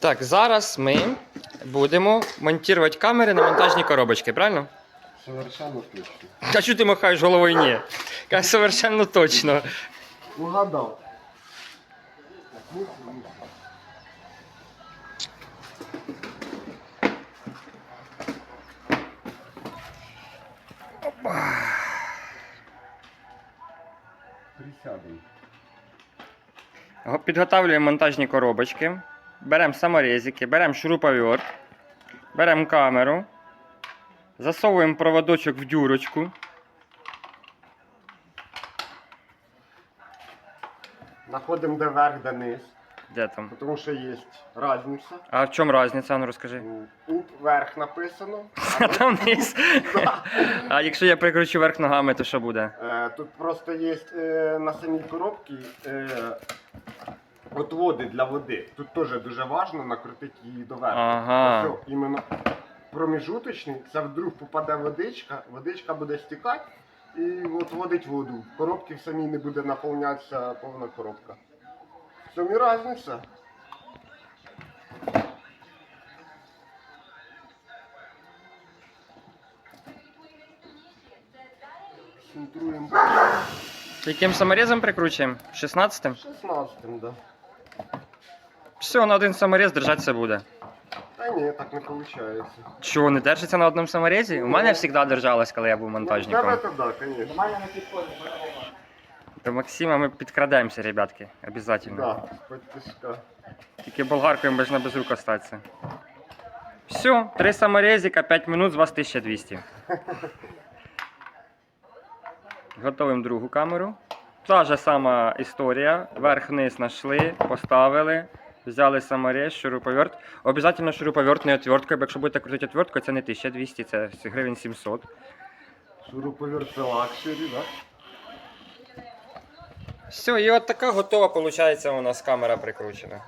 Так, зараз ми будемо монтувати камери на монтажні коробочки, правильно? Совершенно точно. А що ти махаєш головою ні? Каже, совершенно точно. Угадав. Го- Підготовлюємо монтажні коробочки. Беремо саморезики, беремо шуруповерт, беремо камеру, засовуємо проводочок в дюрочку. Находимо де верх, де низ, Де там? тому що є різниця. А в чому різниця? Ну розкажи. Тут верх написано, А там низ. А якщо я прикручу верх ногами, то що буде? Е, Тут просто є е, на самій коробці е, отводи для води. Тут теж дуже важливо накрутити її до верху. Ага. Ось, іменно проміжуточний, це вдруг попаде водичка, водичка буде стікати і от водить воду. В коробці в самій не буде наповнятися повна коробка. В цьому і різниця. Центруємо Яким саморезом прикручуємо? 16-м? 16-м, да. Все, на один саморез держатися буде. Та ні, так не виходить. Чого, не держиться на одному саморезі? У мене завжди держалось, коли я був монтажником. Тебе то да, звісно. До Максима ми підкрадемося, ребятки. Обязательно. Да. Тільки болгаркою можна без рук остатися. Все, три саморезика, 5 минут, з вас 1200. Готовимо другу камеру. Та же сама історія. Верх-вниз знайшли, поставили, взяли саморез, шуруповерт. Обязательно шуруповерт не отвертка, бо якщо будете крутити отверткою, це не 1200, це гривень 700. Шуруповерт це лакшері, так? Все, і от така готова, виходить, у нас камера прикручена.